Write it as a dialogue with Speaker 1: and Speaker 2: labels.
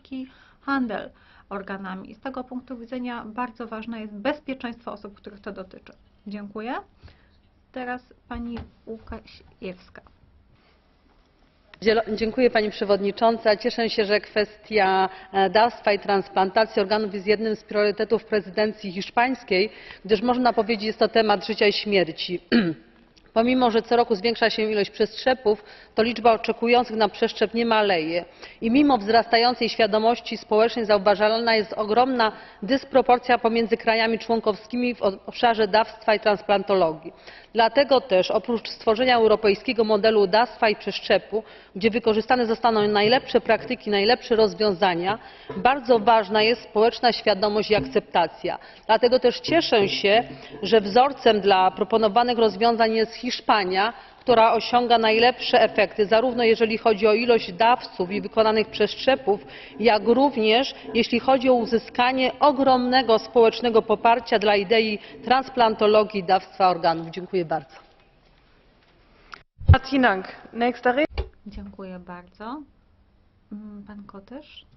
Speaker 1: szeroki handel organami. Z tego punktu widzenia bardzo ważne jest bezpieczeństwo osób, których to dotyczy. Dziękuję. Teraz pani Łukasiewska.
Speaker 2: Dziękuję Pani Przewodnicząca. Cieszę się, że kwestia e, dawstwa i transplantacji organów jest jednym z priorytetów prezydencji hiszpańskiej, gdyż można powiedzieć, jest to temat życia i śmierci. Pomimo, że co roku zwiększa się ilość przeszczepów, to liczba oczekujących na przeszczep nie maleje. I mimo wzrastającej świadomości społecznej zauważalna jest ogromna dysproporcja pomiędzy krajami członkowskimi w obszarze dawstwa i transplantologii. Dlatego też oprócz stworzenia europejskiego modelu dawstwa i przeszczepu, gdzie wykorzystane zostaną najlepsze praktyki, najlepsze rozwiązania, bardzo ważna jest społeczna świadomość i akceptacja. Dlatego też cieszę się, że wzorcem dla proponowanych rozwiązań jest Hiszpania, która osiąga najlepsze efekty, zarówno jeżeli chodzi o ilość dawców i wykonanych przeszczepów, jak również jeśli chodzi o uzyskanie ogromnego społecznego poparcia dla idei transplantologii i dawstwa organów. Dziękuję bardzo.
Speaker 1: Dziękuję bardzo. Mm, Pan Kotysz.